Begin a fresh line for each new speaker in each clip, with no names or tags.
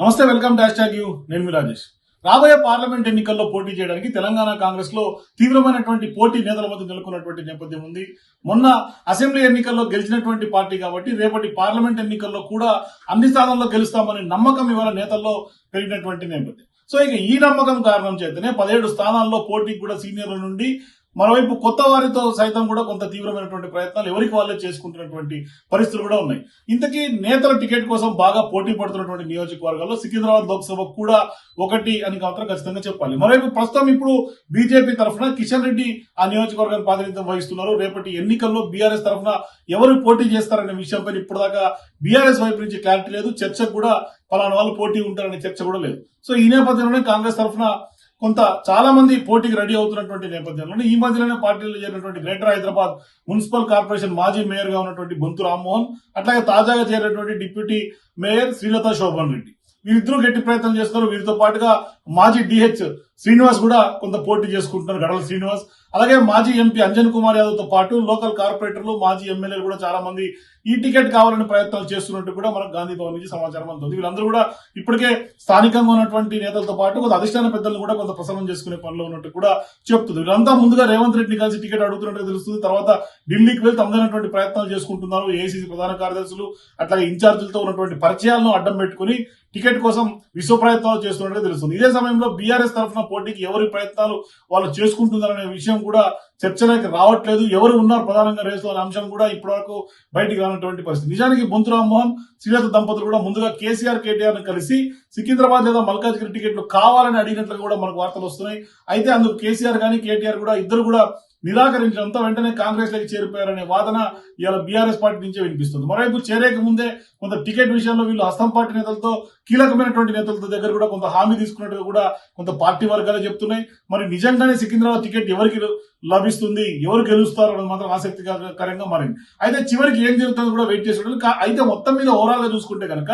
నమస్తే welcome dash tag you. నేను మీ రాజేష్. రాబోయే పార్లమెంట్ ఎన్నికల్లో పోటీ చేయడానికి తెలంగాణ కాంగ్రెస్లో తీవ్రమైనటువంటి పోటీ నేతల మధ్య నెలకొన్నటువంటి నేపథ్యం ఉంది. మొన్న అసెంబ్లీ ఎన్నికల్లో గెలిచినటువంటి పార్టీ కాబట్టి రేపటి పార్లమెంట్ ఎన్నికల్లో కూడా అన్ని స్థానాల్లో గెలుస్తామనే నమ్మకం ఇవాళ నేతల్లో పెరిగినటువంటి నేపథ్యం. సో ఇక ఈ నమ్మకం కారణం చేతనే పదిహేడు స్థానాల్లో పోటీకి కూడా సీనియర్ల నుండి మరోవైపు కొత్త వారితో సైతం కూడా కొంత తీవ్రమైనటువంటి ప్రయత్నాలు ఎవరికి వాళ్ళే చేసుకుంటున్నటువంటి పరిస్థితులు కూడా ఉన్నాయి. ఇంతకీ నేతల టికెట్ కోసం బాగా పోటీ పడుతున్నటువంటి నియోజకవర్గాల్లో సికింద్రాబాద్ లోక్సభ కూడా ఒకటి అని మాత్రం ఖచ్చితంగా చెప్పాలి. మరోవైపు ప్రస్తుతం ఇప్పుడు బీజేపీ తరఫున కిషన్ రెడ్డి ఆ నియోజకవర్గాన్ని ప్రాతినిధ్యం వహిస్తున్నారు. రేపటి ఎన్నికల్లో బీఆర్ఎస్ తరఫున ఎవరు పోటీ చేస్తారనే విషయంపై ఇప్పటిదాకా బీఆర్ఎస్ వైపు నుంచి క్లారిటీ లేదు. చర్చ కూడా పలానా వాళ్ళు పోటీ ఉంటారనే చర్చ కూడా లేదు. సో ఈ నేపథ్యంలోనే కాంగ్రెస్ తరఫున కొంత చాలా మంది పోటీకి రెడీ అవుతున్నటువంటి నేపథ్యంలో ఈ మధ్యలోనే పార్టీలో చేరినటువంటి గ్రేటర్ హైదరాబాద్ మున్సిపల్ కార్పొరేషన్ మాజీ మేయర్గా ఉన్నటువంటి బొంతు రామ్మోహన్ అట్లాగే తాజాగా చేరినటువంటి డిప్యూటీ మేయర్ శ్రీలత శోభన్ రెడ్డి. వీరిద్దరూ గట్టి ప్రయత్నం చేస్తారు వీరితో పాటుగా మాజీ డిహెచ్ శ్రీనివాస్ కూడా కొంత పోటీ చేసుకుంటున్నారు గడల శ్రీనివాస్. అలాగే మాజీ ఎంపీ అంజన్ కుమార్ యాదవ్తో పాటు లోకల్ కార్పొరేటర్లు మాజీ ఎమ్మెల్యేలు కూడా చాలా మంది ఈ టికెట్ కావాలని ప్రయత్నాలు చేస్తున్నట్టు కూడా మనకు గాంధీ భవన్ నుంచి సమాచారం అందుతుంది. వీళ్ళందరూ కూడా ఇప్పటికే స్థానికంగా ఉన్నటువంటి నేతలతో పాటు కొంత అధిష్టాన పెద్దలను కూడా కొంత ప్రసన్నం చేసుకునే పనిలో ఉన్నట్టు కూడా చెప్తుంది. వీళ్ళంతా ముందుగా రేవంత్ రెడ్డిని కలిసి టికెట్ అడుగుతున్నట్టు తెలుస్తుంది. తర్వాత ఢిల్లీకి వెళ్తే అందరైనటువంటి ప్రయత్నాలు చేసుకుంటున్నారు. ఏఐసీసీ ప్రధాన కార్యదర్శులు అట్లాగే ఇన్ఛార్జీలతో ఉన్నటువంటి పరిచయాలను అడ్డం పెట్టుకుని టికెట్ కోసం విశ్వ ప్రయత్నాలు చేస్తున్నట్టు తెలుస్తుంది. ఇదే సమయంలో బీఆర్ఎస్ తరఫున పోటీకి ఎవరి ప్రయత్నాలు వాళ్ళు చేసుకుంటున్నారనే విషయం కూడా చర్చలోకి రావట్లేదు. ఎవరు ఉన్నారు ప్రధానంగా రేసు అనే అంశం కూడా ఇప్పటివరకు బయటికి రానటువంటి పరిస్థితి. నిజానికి బొంతు రామ్మోహన్ శ్రీలత దంపతులు కూడా ముందుగా కేసీఆర్ కేటీఆర్ కలిసి సికింద్రాబాద్ లేదా మల్కాజ్గిరి టికెట్లు కావాలని అడిగినట్లు కూడా మనకు వార్తలు వస్తున్నాయి. అయితే అందుకు కేసీఆర్ గానీ కేటీఆర్ కూడా ఇద్దరు కూడా నిరాకరించడంతో వెంటనే కాంగ్రెస్లోకి చేరిపోయారనే వాదన ఇవాళ బీఆర్ఎస్ పార్టీ నుంచే వినిపిస్తుంది. మరోవైపు చేరేక ముందే కొంత టికెట్ విషయంలో వీళ్ళు హస్తం పార్టీ నేతలతో కీలకమైనటువంటి నేతలతో దగ్గర కూడా కొంత హామీ తీసుకున్నట్టుగా కూడా కొంత పార్టీ వర్గాలు చెప్తున్నాయి. మరి నిజంగానే సికింద్రాబాద్ టికెట్ ఎవరికి లభిస్తుంది. ఎవరు గెలుస్తారు అనేది మాత్రం ఆసక్తికరంగా మారింది. అయితే చివరికి ఏం జరుగుతుందో కూడా వెయిట్ చేసేటప్పుడు అయితే మొత్తం మీద ఓవరాల్గా చూసుకుంటే కనుక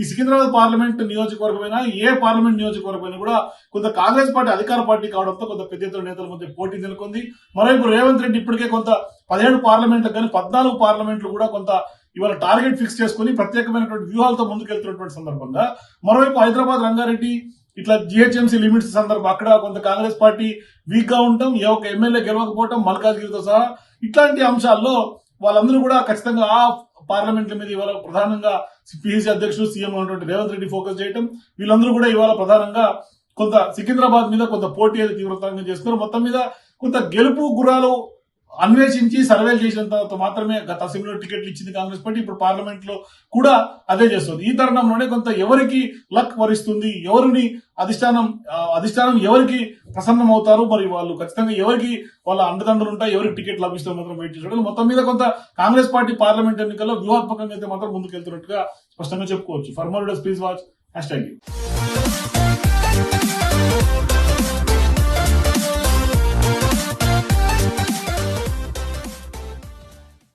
ఈ సికింద్రాబాద్ పార్లమెంట్ నియోజకవర్గమైనా ఏ పార్లమెంట్ నియోజకవర్గమైనా కూడా కొంత కాంగ్రెస్ పార్టీ అధికార పార్టీ కావడంతో కొంత పెద్ద ఎత్తున నేతల మధ్య పోటీ నెలకొంది. మరోవైపు రేవంత్ రెడ్డి ఇప్పటికే కొంత పదిహేడు పార్లమెంట్లకు కానీ పద్నాలుగు పార్లమెంట్లు కూడా కొంత ఇవాళ టార్గెట్ ఫిక్స్ చేసుకుని ప్రత్యేకమైనటువంటి వ్యూహాలతో ముందుకెళ్తున్నటువంటి సందర్భంగా మరోవైపు హైదరాబాద్ రంగారెడ్డి ఇట్లా జిహెచ్ఎంసీ లిమిట్స్ సందర్భం అక్కడ కొంత కాంగ్రెస్ పార్టీ వీక్గా ఉండటం ఏ ఒక్క ఎమ్మెల్యే గెలవకపోవటం మల్కాజ్గిరితో సహా ఇట్లాంటి అంశాల్లో వాళ్ళందరూ కూడా ఖచ్చితంగా ఆ పార్లమెంట్ల మీద ఇవాళ ప్రధానంగా పిసిసి అధ్యక్షుడు సీఎం ఉన్నటువంటి రేవంత్ రెడ్డి ఫోకస్ చేయటం. వీళ్ళందరూ కూడా ఇవాళ ప్రధానంగా కొంత సికింద్రాబాద్ మీద కొంత పోటీ అయితే తీవ్రతరంగా చేస్తున్నారు. మొత్తం మీద కొంత గెలుపు గురాలు అన్వేషించి సర్వేలు చేసిన తర్వాత మాత్రమే గత అసెంబ్లీలో టికెట్లు ఇచ్చింది కాంగ్రెస్ పార్టీ. ఇప్పుడు పార్లమెంట్లో కూడా అదే చేస్తుంది. ఈ తరుణంలోనే కొంత ఎవరికి లక్ వరిస్తుంది ఎవరిని అధిష్టానం అధిష్టానం ఎవరికి ప్రసన్నం అవుతారు మరి వాళ్ళు ఖచ్చితంగా ఎవరికి వాళ్ళ అండదండలు ఉంటాయి ఎవరికి టికెట్ లభిస్తే మాత్రం వెయిట్ చేసాడు మొత్తం మీద కొంత కాంగ్రెస్ పార్టీ పార్లమెంట్ ఎన్నికల్లో వ్యూహాత్మకంగా అయితే మాత్రం ముందుకెళ్తున్నట్టుగా స్పష్టంగా చెప్పుకోవచ్చు. Further more please watch hashtag